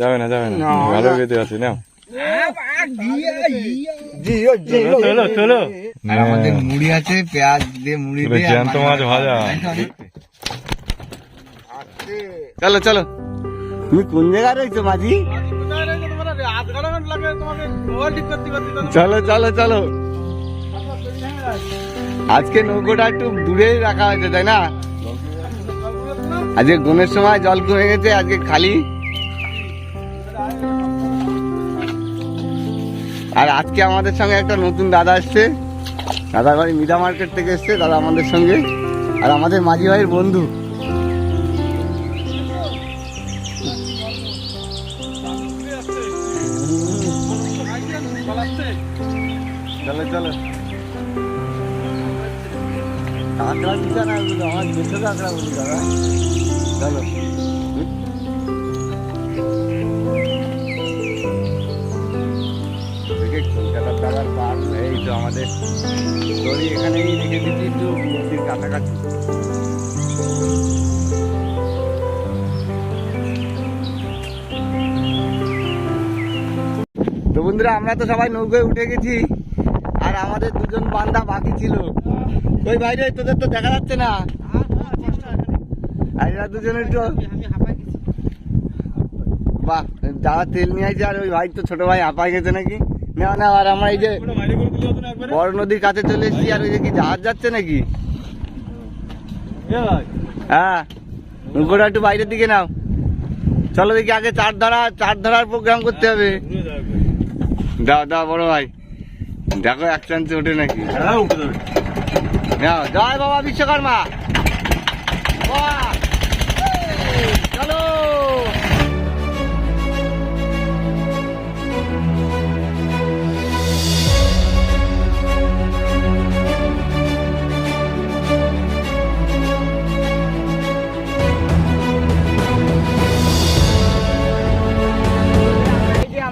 যাবে না যাবে না। ভালো। বেঁধে আছে না জিও জিও। তোলো তোলো আর আমাদের মুড়ি আছে পেঁয়াজ দিয়ে মুড়ি দিয়ে জ্যান্ত মাছ ভাজা। চলো চলো। তুমি কোন জায়গায় রয়েছো মাঝি? চলো চলো চলো। আজকে নৌকোটা একটু দূরেই রাখা হয়েছে তাই না? আজকে গুনের সময় জল কমে গেছে আজকে খালি। আর আজকে আমাদের সঙ্গে একটা নতুন দাদা এসছে। দাদা বাড়ি মিডা মার্কেট থেকে এসছে, দাদা আমাদের সঙ্গে। আর আমাদের মাঝি ভাইয়ের বন্ধু। চলো চলো। আমার ছোট কাঁকড়া বলি দাদা। চলো। দাদার এই তো আমাদের এখানেই রেখে দিচ্ছি একটু নদীর কাছাকাছি। তো বন্ধুরা, আমরা তো সবাই নৌকায় উঠে গেছি, আর আমাদের দুজন বান্দা বাকি ছিল। ওই বাইরে তোদের তো দেখা যাচ্ছে না। বাহ, যারা তেল নিয়ে আসছে আর ওই ভাই তো ছোট ভাই আপায় গেছে নাকি? না না আর আমরা এই যে বড় নদীর কাছে চলে এসেছি আর ওই যে কি জাহাজ যাচ্ছে নাকি? হ্যাঁ নৌকোটা একটু বাইরের দিকে নাও। চলো দেখি আগে চার ধরা চার ধরার প্রোগ্রাম করতে হবে। দাও দাও বড় ভাই। দেখো এক চান্সে ওঠে নাকি? নাও জয় বাবা বিশ্বকর্মা।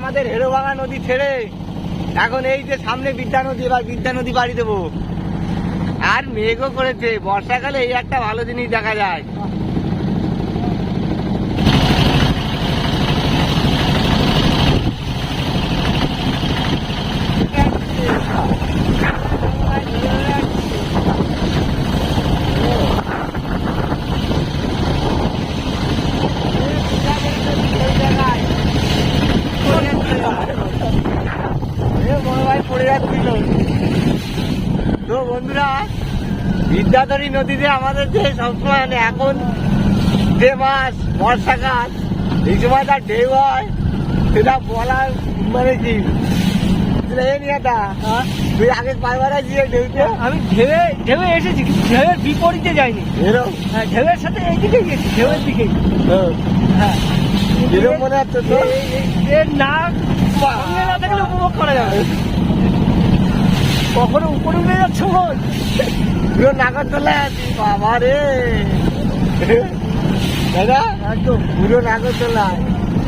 আমাদের হেরোভাঙা নদী ছেড়ে এখন এই যে সামনে বিদ্যা নদী, এবার বিদ্যা নদী বাড়ি দেবো। আর মেঘও করেছে, বর্ষাকালে এই একটা ভালো জিনিস দেখা যায় এ বড় ভাই পড়ে যাচ্ছিল তো বন্ধুরা বিদ্যাধরী নদীতে আমাদের যে সবসময় মানে এখন যে মাস বর্ষাকাল এই সময় তার ঢেউ হয় সেটা বলার মানে কি? তুই আগে কয়বার গিয়ে ঢেউতে? আমি ঢেউয়ে ঢেউয়ে এসেছি কিন্তু ঢেউয়ের বিপরীতে যাইনি। হ্যাঁ ঢেউয়ের সাথে এইদিকে গেছি ঢেউয়ের দিকেই হ্যাঁ। মনে হচ্ছে তো? এর না সামনে না থাকলে উপভোগ করা যাবে। কখনো উপরে উঠে যাচ্ছে পুরো নাগরদোলায় আছি বাবা রে। দাদা একদম পুরো নাগরদোলায়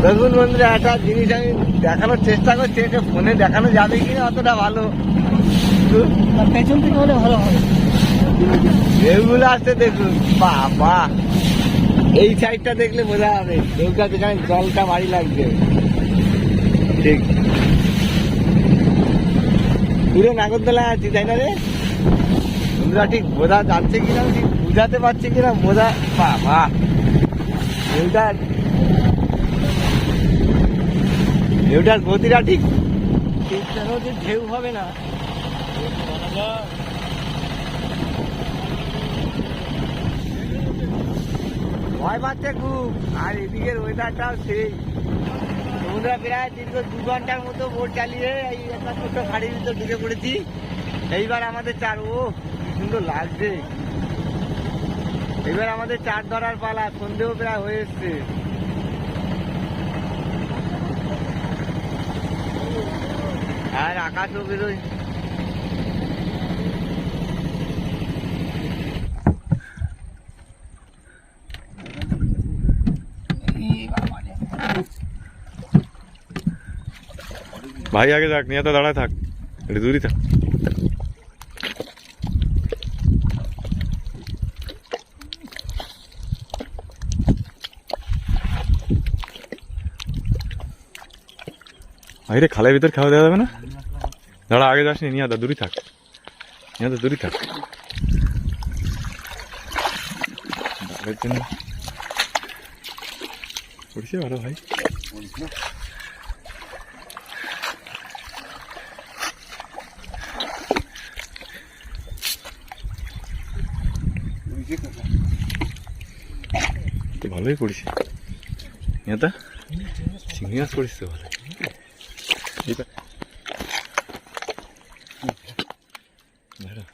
দেখুন বন্ধুরা একটা জিনিস আমি দেখানোর চেষ্টা করছি এটা ফোনে দেখানো যাবে কিনা অতটা ভালো। পেছন থেকে হলে ভালো হবে। এগুলো আসতে দেখুন বাবা। এই সাইডটা দেখলে বোঝা যাবে নৌকা যেখানে জলটা বাড়ি লাগবে ঠিক। পুরো নাগরদোলায় আছি তাই না রে? বন্ধুরা ঠিক বোঝা যাচ্ছে কিনা, ঠিক বুঝাতে পারছি কিনা, বোঝা বাবা। এটার এটার গতিটা ঠিক। ঢেউ হবে না। ভয় পাচ্ছে খুব। আর এদিকের ওয়েদারটাও সেই। আমরা প্রায় দীর্ঘ দু ঘণ্টার মতো বোট চালিয়ে এই একটা ছোট্ট খাড়ির ভিতর ঢুকে পড়েছি। এইবার আমাদের চার, ও সুন্দর লাগছে। এবার আমাদের চার ধরার পালা, সন্ধেও প্রায় হয়ে এসছে। আর আকাশও বেরোয়। ভাই, আগে থাক নিয়ে তো দাঁড়ায় থাক। একটু দূরই থাক। আরে খালের ভিতর খাওয়া দেওয়া যাবে না? দাঁড়া, আগে যাসনি নিয়ে দা দূরই থাক। নিয়ে দা দূরই থাক। জন্য। পড়ছে ভালো ভাই। ভালোই পড়িস। নেতা চিংড়ি মাছ পড়িস তো ভালো। এটা দাঁড়া।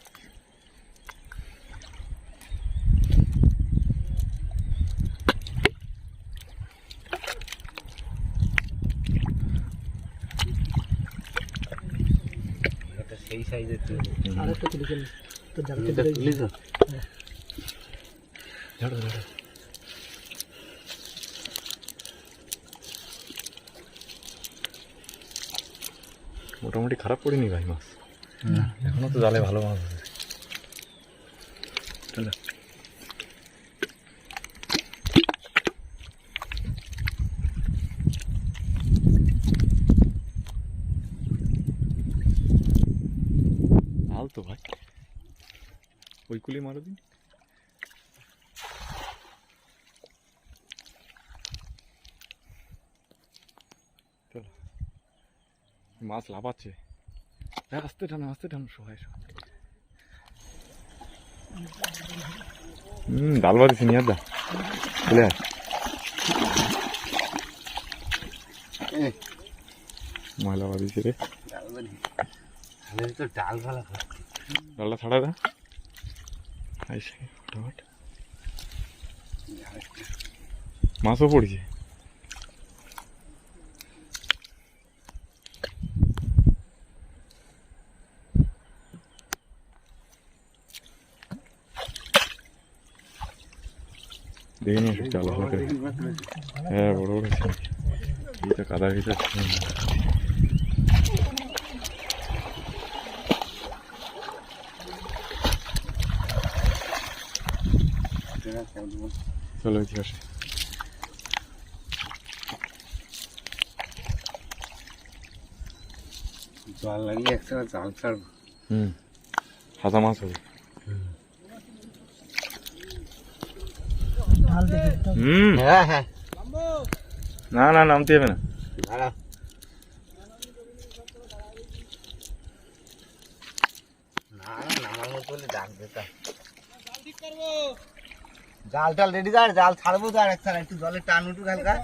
এটা সেই সাইজের তুই হুম। আর একটা তুলে চলে তো জানতে এটা তুলি তো দাঁড়া, দাঁড়া। মোটামুটি খারাপ পড়েনি ভাই মাছ। এখনও তো জালে ভালো মাছ আছে। চলো। তো ভাই। ওই কুলি মারো দিন মাছ লাফাচ্ছে। আস্তে টানো আস্তে টানো সবাই সবাই। হুম ডাল বাদিছি নিয়ে দা। চলে আয়। ময়লা বাদিছি রে। ডাল ভালো ডালটা ছাড়া দা। আইসে ফটাফট। মাছও পড়ছে। দেখে নিয়ে এসে চালা হবে হ্যাঁ বড় বড় আছে। এইটা কাদার ভিতরে চলো ইতিহাসে জল লাগিয়ে একসাথে জাল ছাড়বো। হুম সাদা মাছ হবে ঢাল দেখে হুম। হ্যাঁ হ্যাঁ। না না নামতে হবে না। জাল টাল রেডি দাঁড় জাল ছাড়বো তো আর একটা একটু জলে টান উঠুক হালকা।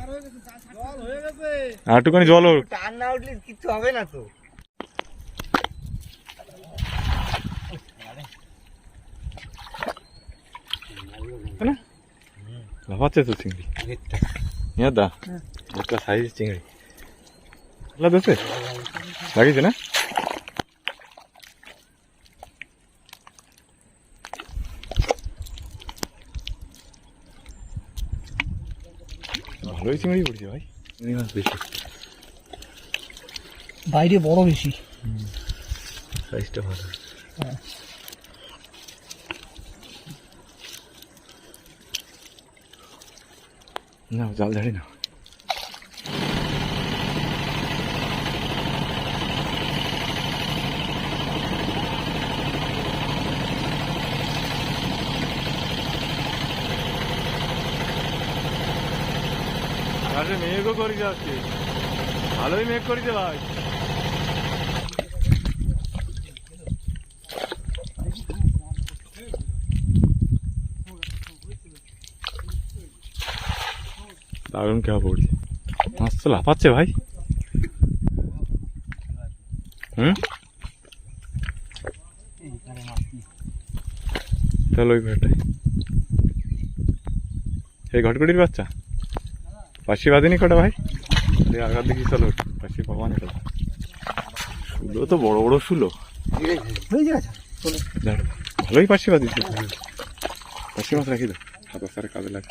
আর একটুখানি জল টান না উঠলে কিচ্ছু হবে না তো। না লাফাচ্ছে তো চিংড়ি নিয়ে দা একটা সাইজ চিংড়ি আল্লাহ দেশে লাগিয়েছে না ভালোই চিংড়ি পড়ছে ভাই চিংড়ি মাছ বেশি বাইরে বড় বেশি সাইজটা ভালো না জাল ঝাড়ি না। আকাশে মেঘও করেছে আজকে ভালোই মেঘ করেছে ভাই দারুণ কেমন পড়ছে মাছ তো লাফাচ্ছে ভাই। হুম? চলো ওই ঘরটায়। এই ঘটকটির বাচ্চা? পাশি বাঁধেনি কটা ভাই? আগার দিকে চলো পাশি পাবানি কটা শুলো তো বড় বড় শুলো ভালোই পাশি বাঁধিস পাশি মাছ রাখি দাও। সাদা সারে কাজে লাগে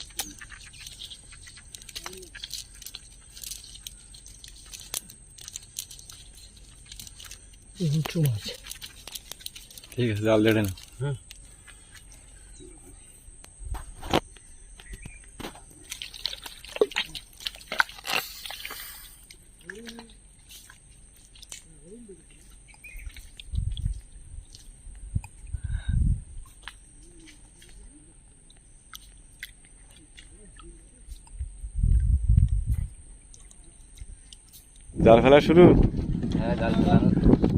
দেখালে না আর দিনের ময়লা মানে যাবে না তো হ্যাঁ। করে ফেলা।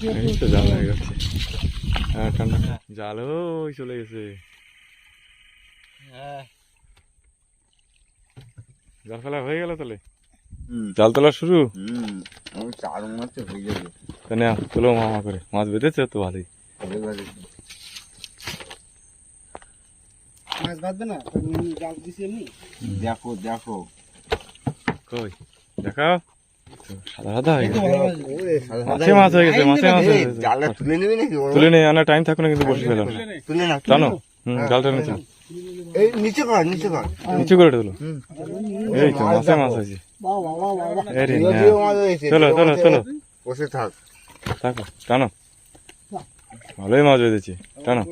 তুই এই তো হয়ে গেছে। হ্যাঁ জাল ওই চলে গেছে। জাল ফেলা হয়ে গেল তাহলে? হুম। জাল তোলা শুরু? চার মাসে হয়ে যাবে। তাহলে তোলো মামা করে। মাছ বেঁধেছে তো ভালোই। মাছ বাঁধবে না? জাল দিছি এমনি? দেখো দেখো। কই? দেখাও। সাদা সাদা হয়ে গেছে। মাছে মাছ হয়ে গেছে। মাছে মাছ হয়ে গেছে। তুলে নেবে নাকি? তুলে নেই আনা টাইম থাকুন কিন্তু বসে তুলে না হুম জালটা নিচে। এই নিচে কর নিচে কর। নিচু করে তোলো। হুম। এই তো মাছে মাছ হয়েছে। বাহ, বাহ, বাহ, বাহ, চলো চলো চলো বসে থাক। থাকো টানো। ভালোই মাছ বেঁধেছে। টানো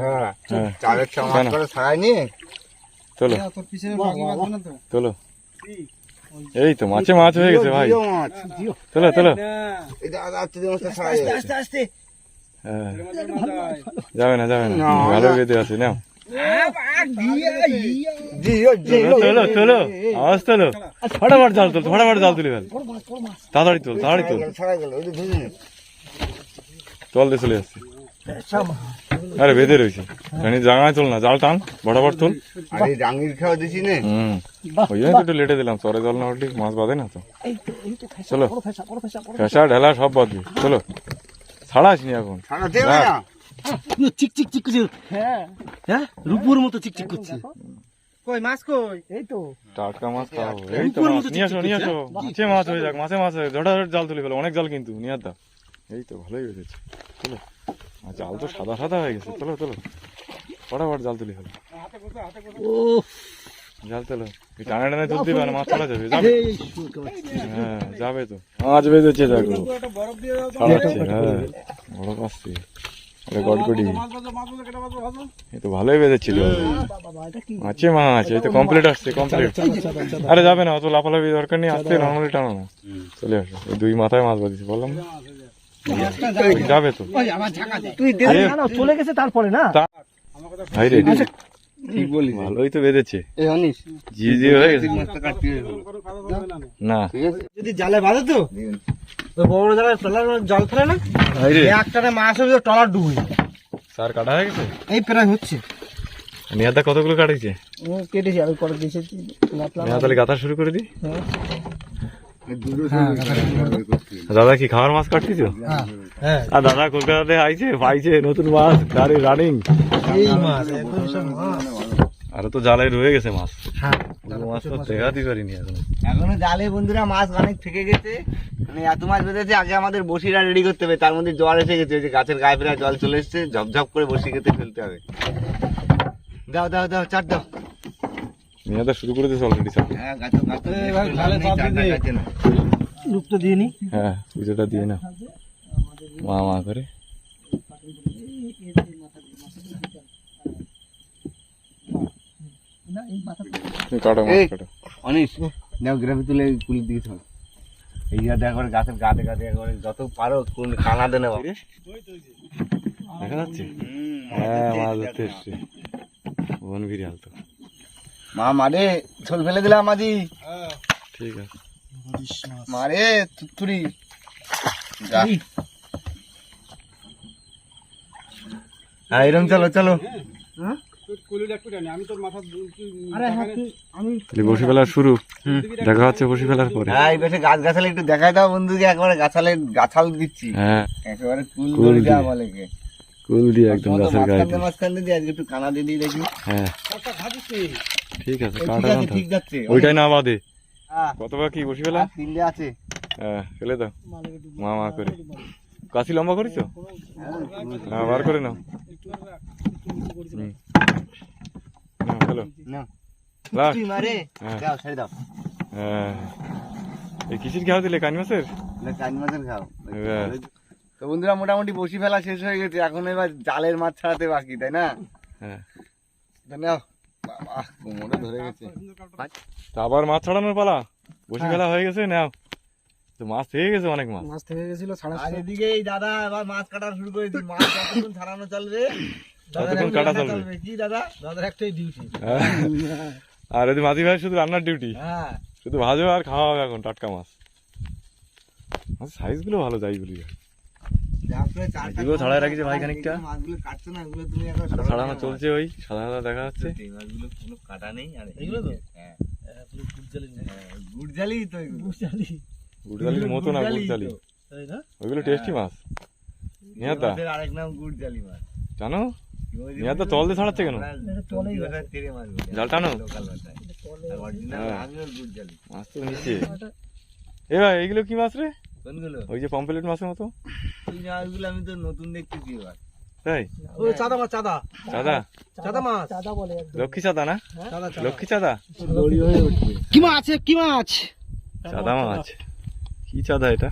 হ্যাঁ। হ্যাঁ। চলো। না চলো। এই তো মাছে মাছ হয়ে গেছে ভাই। চলো চলো। হ্যাঁ। যাবে না যাবে না। না, ভালো বেঁধে আছে নাও। জিও তোলো তোলো আওয়াজ তোলো। ফটাফট জাল তোল ফটাফট জাল তুলে ফেল। তাড়াতাড়ি তোল তাড়াতাড়ি তোল। তল দিয়ে চলে যাচ্ছে আরে বেঁধে রয়েছে। জানি জাঙায় তোল না জাল টান আর এই ডাঙ্গির খাওয়া দিছি নে। হুম। ওই জন্য একটু লেটে দিলাম চরে জল না উঠলে মাছ বাঁধে না তো। এই তো এই তো ফেসা চলো। বড় ফেসা বড় ফেসা বড় ঢেলা সব বাঁধবি চলো। ছাড়াস নি এখন। ছাড়া দেবে না। চিক চিক চিক করছে। হ্যাঁ। হ্যাঁ? রূপুর মতো চিক চিক করছে। কই মাছ কই? এই তো। টাটকা মাছ খাও এই তো মাছ। নিয়ে আসো নিয়ে আসো। মাছে মাছ হয়ে যাক মাছে মাছ হয়ে ঝড়া জাল তুলে ফেলো অনেক জাল কিন্তু নিয়ে দাও এই তো ভালোই বেঁধেছে চলো। আর জাল তো সাদা সাদা হয়ে গেছে। চলো চলো। ফটাফট জাল তুলি ফেলো ও জাল তোলো। এই টানা টানা তুলতে দিবে না মাছ ছাড়া যাবে। যাবে। হ্যাঁ যাবে তো। মাছ বেঁধেছে দেখো। ছাড়াচ্ছে হ্যাঁ। বড় পাচ্ছি। আরে গড়গড়ি। এই তো ভালোই বেঁধেছিল। বাবা এটা কি মাছ এই তো কমপ্লিট আসছে কমপ্লিট আরে যাবে না অত লাফালাফি দরকার নেই আসতে নর্মালি টানো না। চলে আসো। এই দুই মাথায় মাছ বাঁধিছি বললাম না। যাবে। তো। তুই দে না না চলে গেছে তারপরে না? ঠিক বলি ভালোই তো বেঁধেছে জি জি হয়ে গেছে। না। যদি জালে বাঁধে তো? বড় বড় জালে ট্রলার জল ফেলে না? একটানে মাছ হবে ট্রলার ডুবে স্যার কাটা হয়ে গেছে? এই প্রায় হচ্ছে। নিয়াদা কতগুলো কেটেছি? আমি করে দিয়েছি। নাতলা তাহলে গাথা শুরু করে দি। দুটো দাদা কি খাওয়ার মাছ কাটতিস হ্যাঁ। আর দাদা কলকাতাতে আইছে পাইছে নতুন মাছ গাড়ি রানিং এই মাছ একদম সব মাছ। আর তো জালে রয়ে গেছে মাছ। হ্যাঁ মাছ তো দেখাতেই পারিনি এখন। এখনও জালে বন্ধুরা মাছ অনেক থেকে গেছে। মানে এত মাছ বেঁধেছে আগে আমাদের বসিটা রেডি করতে হবে তার মধ্যে জল এসে গেছে ওই যে গাছের গায়ে ফেরা জল চলে এসছে ঝপঝপ করে বসি খেতে ফেলতে হবে। দাও দাও দাও চার দাও। শুরু করে দিয়েছে অলরেডি স্যার হ্যাঁ লুকটা দিয়ে নি। হ্যাঁ পুজোটা দিয়ে না মা মা করে। কাটো নাও গ্রামে তুলে কুলির দিকে চল। এই গাছের গাতে গাতে একবারে যত পারো কোন কানা দেনে দেখা যাচ্ছে? হ্যাঁ মাছ ধরতে এসছে। বন বিড়াল তো মা মারে ঝোল ফেলে দিলাম মাঝি ঠিক আছে। মারে তুত্তুরি যা। হ্যাঁ এরম চলো চলো। আরে হ্যাঁ আমি বসে ফেলার শুরু। দেখা হচ্ছে বসে ফেলার পরে। হ্যাঁ গাছ গাছালে একটু দেখাই দাও বন্ধুকে একবারে গাছালে গাছাল দিচ্ছি। হ্যাঁ। একেবারে কুল বলে কে ফুল দিয়ে একদম গাছের গায়ে মাঝখানে মাঝখানে দিয়ে আজকে একটু কানা দিয়ে দেখি। হ্যাঁ। ঠিক আছে কাটা ঠিক আছে কাটা ঠিক যাচ্ছে। ওইটাই না বাদে। হ্যাঁ, কি বসি ফেলা তিনটে আছে। হ্যাঁ ফেলে দাও। মা মা করে। কাশি লম্বা করেছ হ্যাঁ বার করে নাও। হুম। নাও, না তুই মারে। হ্যাঁ। দাও ছেড়ে দাও। হ্যাঁ। এই কিসির খাওয়া দিলে কানি মাছের না, কান মাছের খাও হ্যাঁ। তো বন্ধুরা মোটামুটি বসি ফেলা শেষ হয়ে গেছে। এখন এবার জালের মাছ ছাড়াতে বাকি তাই না? হ্যাঁ। নাও বাবা কোমরে ধরে গেছে। তা আবার মাছ ছাড়ানোর পালা? বসি ফেলা হয়ে গেছে নাও। তো মাছ থেকে গেছে অনেক মাছ। মাছ থেকে গেছিল সাড়ে আর এদিকে এই দাদা এবার মাছ কাটা শুরু করেছি মাছ যতক্ষণ ছাড়ানো চলবে ততক্ষণ কাটা চলবে। কি দাদা? দাদার একটাই ডিউটি হ্যাঁ। আর এদিকে মাঝি ভাই শুধু রান্নার ডিউটি হ্যাঁ। শুধু ভাজো আর খাওয়া হবে এখন টাটকা মাছ। মাছ সাইজগুলো ভালো যাই বলি। এগুলো ছাড়াই রাখিছে ভাই খানিকটা। এই মাছগুলো কাটছো না এগুলো তুমি একবার আর ছাড়ানো চলছে ওই সাদা দেখা যাচ্ছে। মাছগুলো কোনো কাটা নেই আর এগুলো তো? হ্যাঁ। গুড় হ্যাঁ, তো এগুলো। গুড়জালির মতো না গুড়জালি তাই না? ওইগুলো টেস্টি মাছ। আরেক নাম জানো? নিহাদা তল দিয়ে ছাড়াচ্ছে কেন। জাল টানো? হ্যাঁ। মাছ তো নিচে এ ভাই এইগুলো কি মাছ রে? কোনগুলো? ওই যে পম্পলেট মাছের মতো? এই মাছগুলো আমি তো নতুন দেখতেছি এবার। তাই? ও চাঁদা মাছ চাঁদা। চাঁদা? চাঁদা মাছ। চাঁদা বলে লক্ষ্মী চাঁদা না? চাঁদা লক্ষ্মী চাঁদা? কি মাছ কি মাছ? চাঁদা মাছ। কি চাঁদা এটা?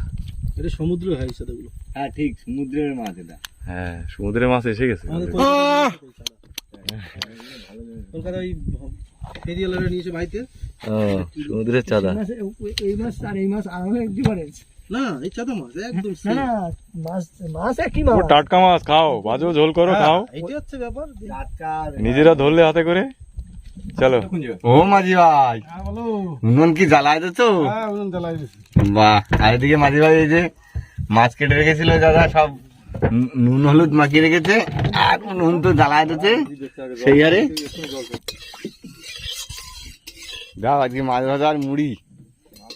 এটা সমুদ্র হয় চাঁদাগুলো। হ্যাঁ ঠিক সমুদ্রের মাছ এটা। হ্যাঁ সমুদ্রের মাছ এসে গেছে। কলকাতা ওই ফেরিওয়ালারা নিয়েছে বাড়িতে। ও সমুদ্রের চাঁদা। এই মাছ আর এই মাছ আলাদা ডিফারেন্স না এই চাঁদা মাছ একদম না না মাছ মাছ একই মাছ? টাটকা মাছ খাও ভাজো ঝোল করো খাও। এইটা হচ্ছে ব্যাপার। টাটকা নিজেরা ধরলে হাতে করে। চলো। ও মাঝি ভাই। হ্যাঁ বলো। নুন কি জ্বালায় তো হ্যাঁ ওজন বাহ আর এদিকে মাঝি ভাই এই যে মাছ কেটে রেখেছিল দাদা সব নুন হলুদ মাখিয়ে রেখেছে আর নুন তো জ্বালায় দিচ্ছে সেই হারে যাও আজকে মাছ ভাজা আর মুড়ি।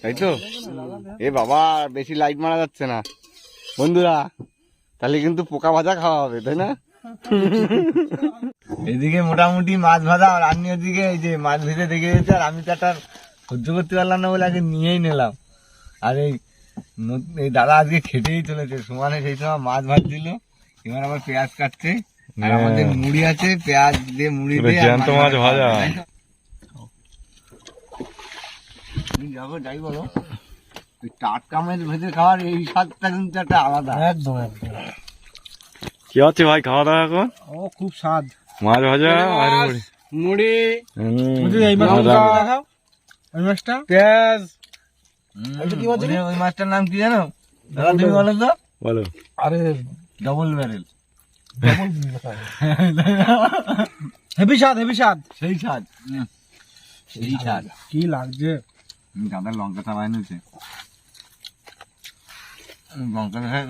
তাই তো? এ বাবা বেশি লাইট মারা যাচ্ছে না। বন্ধুরা তাহলে কিন্তু পোকা ভাজা খাওয়া হবে তাই না? এদিকে মোটামুটি মাছ ভাজা আর আমি ওদিকে এই যে মাছ ভেজে দেখে গেছে আর আমি তো একটা সহ্য করতে পারলাম না বলে আগে নিয়েই নিলাম। আর এই এই দাদা আজকে খেতেই চলেছে সমানে সেই সময় মাছ ভাত দিল এবার আবার পেঁয়াজ কাটছে আর হ্যাঁ। আমাদের মুড়ি আছে পেঁয়াজ দিয়ে মুড়ি দিয়ে মাছ ভাজা। তুমি যাব যাই বলো। ওই টাটকা মাছ ভেজে খাওয়ার এই স্বাদটা কিন্তু একটা আলাদা। একদম একদম। কি হচ্ছে ভাই খাওয়া দাওয়া এখন? ও খুব স্বাদ। মাছ ভাজা আর মুড়ি? মুড়ি। এই মাছ দেখাও? ওই মাছটা? পেঁয়াজ। ওই মাছটার নাম কি জানো? দাদা তুমি বলো। তো। বলো। আরে ডবল ব্যারেল হেভি স্বাদ হেভি স্বাদ। সেই স্বাদ। সেই স্বাদ। কি লাগছে? দাদা লঙ্কাটা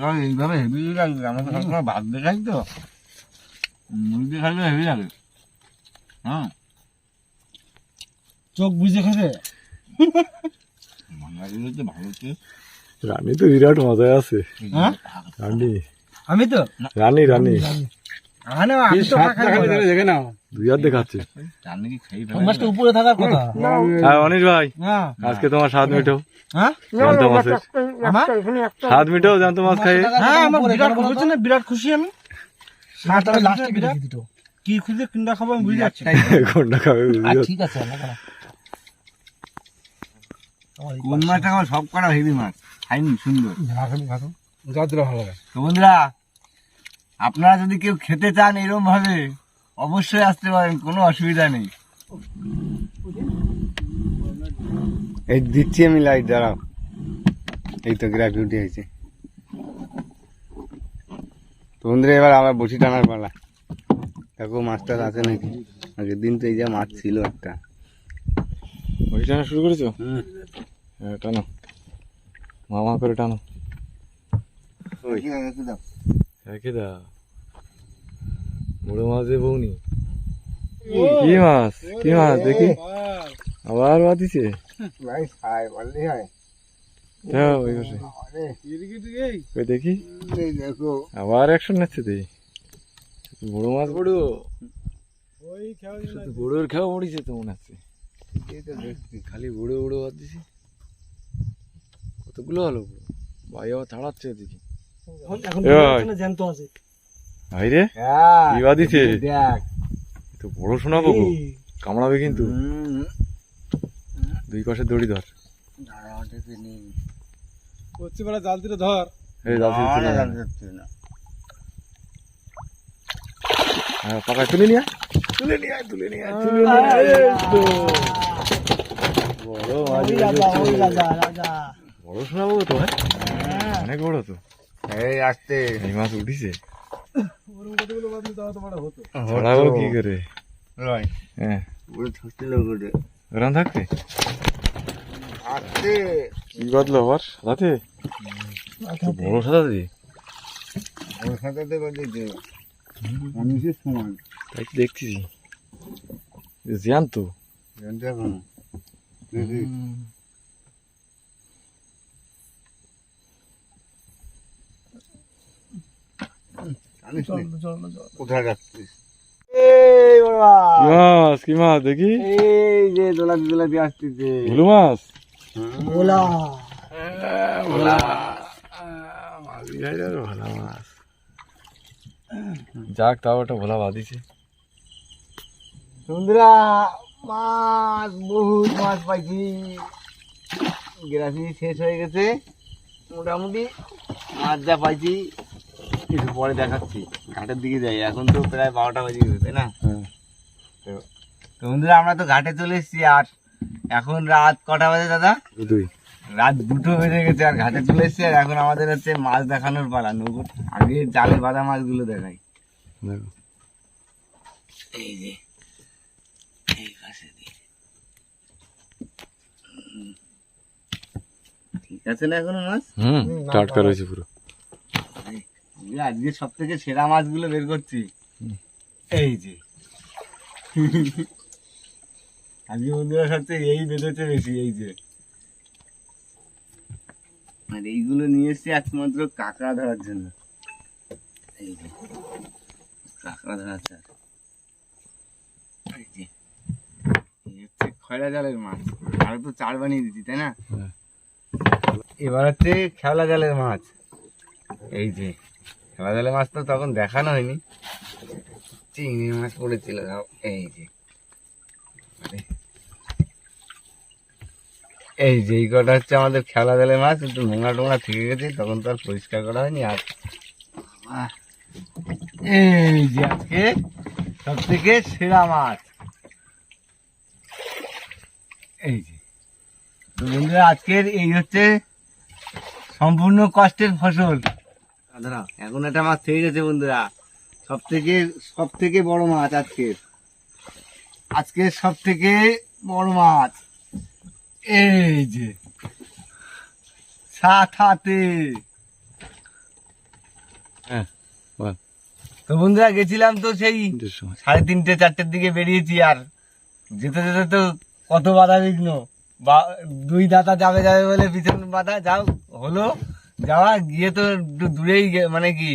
খাই এইভাবে হেভি লাগবে আমাকে সবসময় ভাত দিয়ে খাই তো। মুড়ি দিয়ে খাইলে হেভি লাগে। হ্যাঁ। চোখ বুঝে খাবে? রানী তো বিরাট মজায় আছে। হ্যাঁ? রানী। আমি তো? রানী রানী। আনে আমি তো দেখে নাও। দুই দেখাচ্ছে রান্না কি খাই ওই মাছটা উপরে থাকার কথা? হ্যাঁ অনিশ ভাই হ্যাঁ আজকে তোমার স্বাদ মিটো হ্যাঁ? মাছের। স্বাদ মিটো জানতো মাছ খাই হ্যাঁ আমার বিরাট খুশি না? বিরাট খুশি আমি। সাত আমি লাস্টে বিরাট কি খুঁজে? কিনটা খাব আমি বুঝে যাচ্ছি। কোনটা খাবে ঠিক আছে কোন মাছটা আমার সব করা হেভি মাছ। খাইনি সুন্দর। ভালো তো বন্ধুরা আপনারা যদি কেউ খেতে চান এরকম ভাবে অবশ্যই আসতে পারেন কোনো অসুবিধা নেই। এই দিচ্ছি আমি লাইট দাঁড়াও। এই তো গ্র্যাভিটি হয়েছে। তো বন্ধুরা এবার আবার বসি টানার পালা। দেখো মাছটা আছে নাকি? আগের দিন তো এই যে মাছ ছিল একটা। বসি টানা শুরু করেছ? হ্যাঁ টানো। মামা করে টানো। একে দা বড় মাছ বউনি কি মাছ কি মাছ দেখি। আবার ওই দেখি। দেখো। আবার অ্যাকশন নিচ্ছে দেখি বড় মাছ বড়। বড়োর খেয়া মরিছে তো মনে হচ্ছে খালি বুড়ো বুড়ো বাদ দিছি। কতগুলো হলো ভাই আবার ছাড়াচ্ছে ভাই। এখন জ্যান্ত আছে। ভাই রে হ্যাঁ দিছে দেখ তো বড় শোনাবো কামড়াবে কিন্তু। দুই পাশে দড়ি ধর। বেলা জাল দিলে ধর। এই জাল না, না। হ্যাঁ পাকা তুলে নিয়ে তুলে তুলে তুলে। বড় শোনাবো তো হ্যাঁ। অনেক বড় তো। এই আসতে। এই মাছ উঠিছে। ওরকম কতগুলো বাদলি তাও তো বড় হতো। ছড়াবো কি করে? লয় হ্যাঁ। ওরান থাকতে কি বাদলো আবার? বড় মানুষের সমান। তাই তো দেখতেছি জ্যান তো। দেখি। নে, চল কোথায় যাচ্ছিস? মাছ কি মাছ দেখি। এই যে দোলা দোলা দিয়ে আসতেছে। ভুলু মাছ? ভালো। মাছ। যাক তাও ওটা ভোলা বাদিছে সুন্দরা মাছ বহুত মাছ পাইছি। গ্রাসি শেষ হয়ে গেছে। মোটামুটি মাছ যা পাইছি। একটু পরে দেখাচ্ছি। ঘাটের দিকে যাই এখন তো প্রায় বারোটা বাজে গেছে তাই না? হ্যাঁ। তো বন্ধুরা আমরা তো ঘাটে চলে এসেছি আর এখন রাত কটা বাজে দাদা? দুই। রাত দুটো বেজে গেছে আর ঘাটে চলে এসেছি আর এখন আমাদের হচ্ছে মাছ দেখানোর পালা নৌকো আগে জালে বাঁধা মাছগুলো দেখাই। এই যে এই পাশে ঠিক আছে না এখনও মাছ? হুম টাটকা রয়েছে পুরো। আজকে সব থেকে সেরা মাছগুলো বের করছি। এই যে। আজকে বন্ধুরা সবচেয়ে এই বেঁধেছে বেশি এই যে। আর এইগুলো নিয়ে এসছি একমাত্র কাঁকড়া ধরার জন্য। এই যে কাঁকড়া এই যে হচ্ছে খয়রা জালের মাছ। আরও তো চার বানিয়ে দিচ্ছি তাই না? হ্যাঁ। এবার হচ্ছে খেওলা জালের মাছ। এই যে খেওলা জালের মাছ তো তখন দেখানো হয়নি। চিংড়ি মাছ পড়েছিল এই যে। এই যে, এই কটা হচ্ছে আমাদের খেলা জালের মাছ, একটু নোংরা টোংরা থেকে গেছে, তখন তো আর পরিষ্কার করা হয়নি, আর এই যে আজকে সব থেকে সেরা মাছ। এই যে বন্ধুরা, আজকের এই হচ্ছে সম্পূর্ণ কষ্টের ফসল। দাঁড়াও এখন একটা মাছ থেকে গেছে বন্ধুরা। সব থেকে সব থেকে বড় মাছ আজকের আজকের সব থেকে বড় মাছ। এই যে সাত হাতে। হ্যাঁ তো বন্ধুরা গেছিলাম তো সেই সাড়ে তিনটে চারটের দিকে বেরিয়েছি আর যেতে যেতে তো কত বাধা বিঘ্ন। বা দুই দাতা যাবে যাবে বলে পিছন বাধা। যাও হলো যাওয়া গিয়ে তো একটু দূরেই মানে কি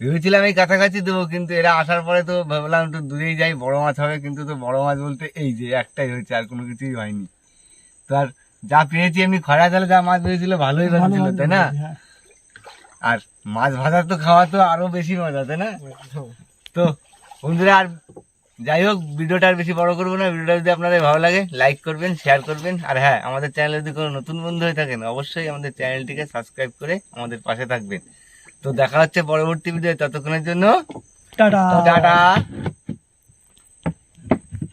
ভেবেছিলাম এই কাছাকাছি দেবো কিন্তু এরা আসার পরে তো ভাবলাম একটু দূরেই যাই বড় মাছ হবে কিন্তু তো বড় মাছ বলতে এই যে একটাই হয়েছে আর কোনো কিছুই হয়নি। তো আর যা পেয়েছি এমনি খরা জালে যা মাছ পেয়েছিল ভালোই বেঁচেছিল তাই না? হ্যাঁ। আর মাছ ভাজা তো খাওয়া তো আরও বেশি মজা তাই না? তো বন্ধুরা আর যাই হোক ভিডিওটা আর বেশি বড় করব না। ভিডিওটা যদি আপনাদের ভালো লাগে লাইক করবেন শেয়ার করবেন। আর হ্যাঁ আমাদের চ্যানেলে যদি কোনো নতুন বন্ধু হয়ে থাকেন অবশ্যই আমাদের চ্যানেলটিকে সাবস্ক্রাইব করে আমাদের পাশে থাকবেন। তো দেখা হচ্ছে পরবর্তী ভিডিও ততক্ষণের জন্য টাটা। টাটা।